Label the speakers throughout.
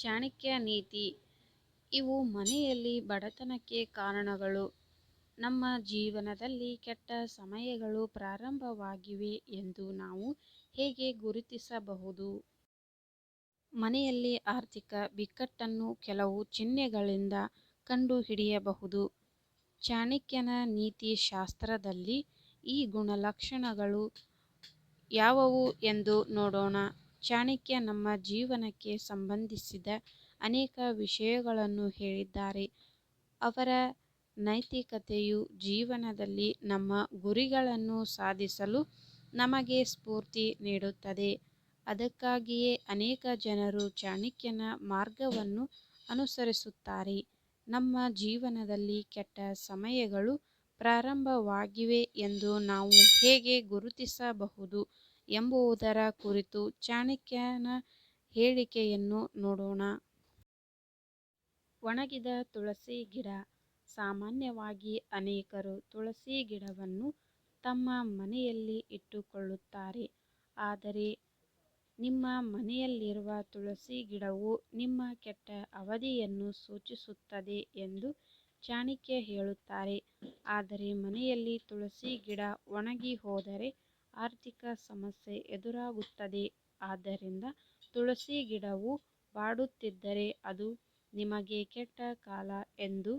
Speaker 1: ಚಾಣಕ್ಯ ನೀತಿ. ಇವು ಮನೆಯಲ್ಲಿ ಬಡತನಕ್ಕೆ ಕಾರಣಗಳು. ನಮ್ಮ ಜೀವನದಲ್ಲಿ ಕೆಟ್ಟ ಸಮಯಗಳು ಪ್ರಾರಂಭವಾಗಿವೆ ಎಂದು ನಾವು ಹೇಗೆ ಗುರುತಿಸಬಹುದು? ಮನೆಯಲ್ಲಿ ಆರ್ಥಿಕ ಬಿಕ್ಕಟ್ಟನ್ನು ಕೆಲವು ಚಿಹ್ನೆಗಳಿಂದ ಕಂಡುಹಿಡಿಯಬಹುದು. ಚಾಣಕ್ಯನ ನೀತಿ ಶಾಸ್ತ್ರದಲ್ಲಿ ಈ ಗುಣಲಕ್ಷಣಗಳು ಯಾವುವು ಎಂದು ನೋಡೋಣ. ಚಾಣಕ್ಯ ನಮ್ಮ ಜೀವನಕ್ಕೆ ಸಂಬಂಧಿಸಿದ ಅನೇಕ ವಿಷಯಗಳನ್ನು ಹೇಳಿದ್ದಾರೆ. ಅವರ ನೈತಿಕತೆಯು ಜೀವನದಲ್ಲಿ ನಮ್ಮ ಗುರಿಗಳನ್ನು ಸಾಧಿಸಲು ನಮಗೆ ಸ್ಫೂರ್ತಿ ನೀಡುತ್ತದೆ. ಅದಕ್ಕಾಗಿಯೇ ಅನೇಕ ಜನರು ಚಾಣಕ್ಯನ ಮಾರ್ಗವನ್ನು ಅನುಸರಿಸುತ್ತಾರೆ. ನಮ್ಮ ಜೀವನದಲ್ಲಿ ಕೆಟ್ಟ ಸಮಯಗಳು ಪ್ರಾರಂಭವಾಗಿವೆ ಎಂದು ನಾವು ಹೇಗೆ ಗುರುತಿಸಬಹುದು ಎಂಬುದರ ಕುರಿತು ಚಾಣಕ್ಯನ ಹೇಳಿಕೆಯನ್ನು ನೋಡೋಣ. ಒಣಗಿದ ತುಳಸಿ ಗಿಡ. ಸಾಮಾನ್ಯವಾಗಿ ಅನೇಕರು ತುಳಸಿ ಗಿಡವನ್ನು ತಮ್ಮ ಮನೆಯಲ್ಲಿ ಇಟ್ಟುಕೊಳ್ಳುತ್ತಾರೆ. ಆದರೆ ನಿಮ್ಮ ಮನೆಯಲ್ಲಿರುವ ತುಳಸಿ ಗಿಡವು ನಿಮ್ಮ ಕೆಟ್ಟ ಅವಧಿಯನ್ನು ಸೂಚಿಸುತ್ತದೆ ಎಂದು ಚಾಣಕ್ಯ ಹೇಳುತ್ತಾರೆ. ಆದರೆ ಮನೆಯಲ್ಲಿ ತುಳಸಿ ಗಿಡ ಒಣಗಿ ಹೋದರೆ ಆರ್ಥಿಕ ಸಮಸ್ಯೆ ಎದುರಾಗುತ್ತದೆ. ಆದ್ದರಿಂದ ತುಳಸಿ ಗಿಡವು ಬಾಡುತ್ತಿದ್ದರೆ ಅದು ನಿಮಗೆ ಕೆಟ್ಟ ಕಾಲ ಎಂದು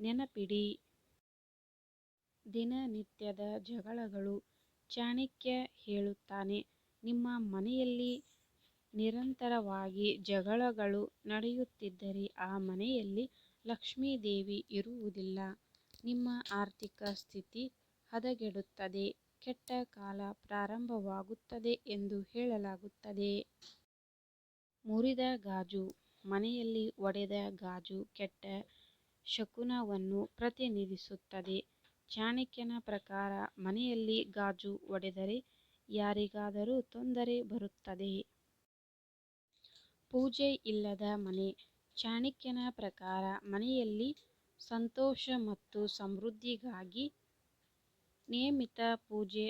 Speaker 1: ನೆನಪಿಡಿ. ದಿನನಿತ್ಯದ ಜಗಳಗಳು ಚಾಣಕ್ಯ ಹೇಳುತ್ತಾನೆ. ನಿಮ್ಮ ಮನೆಯಲ್ಲಿ ನಿರಂತರವಾಗಿ ಜಗಳಗಳು ನಡೆಯುತ್ತಿದ್ದರೆ ಆ ಮನೆಯಲ್ಲಿ ಲಕ್ಷ್ಮೀದೇವಿ ಇರುವುದಿಲ್ಲ. ನಿಮ್ಮ ಆರ್ಥಿಕ ಸ್ಥಿತಿ ಹದಗೆಡುತ್ತದೆ. ಕೆಟ್ಟ ಕಾಲ ಪ್ರಾರಂಭವಾಗುತ್ತದೆ ಎಂದು ಹೇಳಲಾಗುತ್ತದೆ. ಮುರಿದ ಗಾಜು, ಮನೆಯಲ್ಲಿ ಒಡೆದ ಗಾಜು, ಕೆಟ್ಟ ಶಕುನವನ್ನು ಪ್ರತಿನಿಧಿಸುತ್ತದೆ. ಚಾಣಕ್ಯನ ಪ್ರಕಾರ ಮನೆಯಲ್ಲಿ ಗಾಜು ಒಡೆದರೆ ಯಾರಿಗಾದರೂ ತೊಂದರೆ ಬರುತ್ತದೆ. ಪೂಜೆ ಇಲ್ಲದ ಮನೆ ಚಾಣಕ್ಯನ ಪ್ರಕಾರ ಮನೆಯಲ್ಲಿ ಸಂತೋಷ ಮತ್ತು ಸಮೃದ್ಧಿಗಾಗಿ ನಿಯಮಿತ ಪೂಜೆ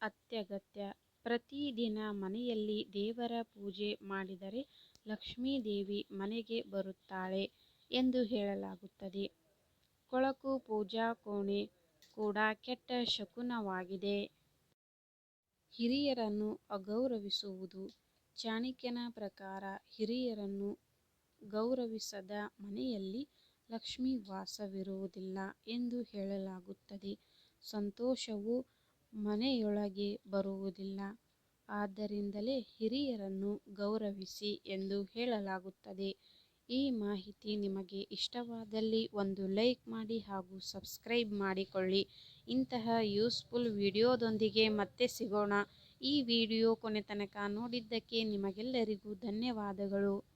Speaker 1: ಅತ್ಯಗತ್ಯ. ಪ್ರತಿದಿನ ಮನೆಯಲ್ಲಿ ದೇವರ ಪೂಜೆ ಮಾಡಿದರೆ ಲಕ್ಷ್ಮೀದೇವಿ ಮನೆಗೆ ಬರುತ್ತಾಳೆ ಎಂದು ಹೇಳಲಾಗುತ್ತದೆ. ಕೊಳಕು ಪೂಜಾ ಕೋಣೆ ಕೂಡ ಕೆಟ್ಟ ಶಕುನವಾಗಿದೆ. ಹಿರಿಯರನ್ನು ಅಗೌರವಿಸುವುದು ಚಾಣಕ್ಯನ ಪ್ರಕಾರ ಹಿರಿಯರನ್ನು ಗೌರವಿಸದ ಮನೆಯಲ್ಲಿ ಲಕ್ಷ್ಮಿ ವಾಸವಿರುವುದಿಲ್ಲ ಎಂದು ಹೇಳಲಾಗುತ್ತದೆ. ಸಂತೋಷವು ಮನೆಯೊಳಗೆ ಬರುವುದಿಲ್ಲ. ಆದ್ದರಿಂದಲೇ ಹಿರಿಯರನ್ನು ಗೌರವಿಸಿ ಎಂದು ಹೇಳಲಾಗುತ್ತದೆ. ಈ ಮಾಹಿತಿ ನಿಮಗೆ ಇಷ್ಟವಾದಲ್ಲಿ ಒಂದು ಲೈಕ್ ಮಾಡಿ ಹಾಗೂ ಸಬ್ಸ್ಕ್ರೈಬ್ ಮಾಡಿಕೊಳ್ಳಿ. ಇಂತಹ ಯೂಸ್ಫುಲ್ ವಿಡಿಯೋದೊಂದಿಗೆ ಮತ್ತೆ ಸಿಗೋಣ. ಈ ವಿಡಿಯೋ ಕೊನೆತನಕ ನೋಡಿದ್ದಕ್ಕೆ ನಿಮಗೆಲ್ಲರಿಗೂ ಧನ್ಯವಾದಗಳು.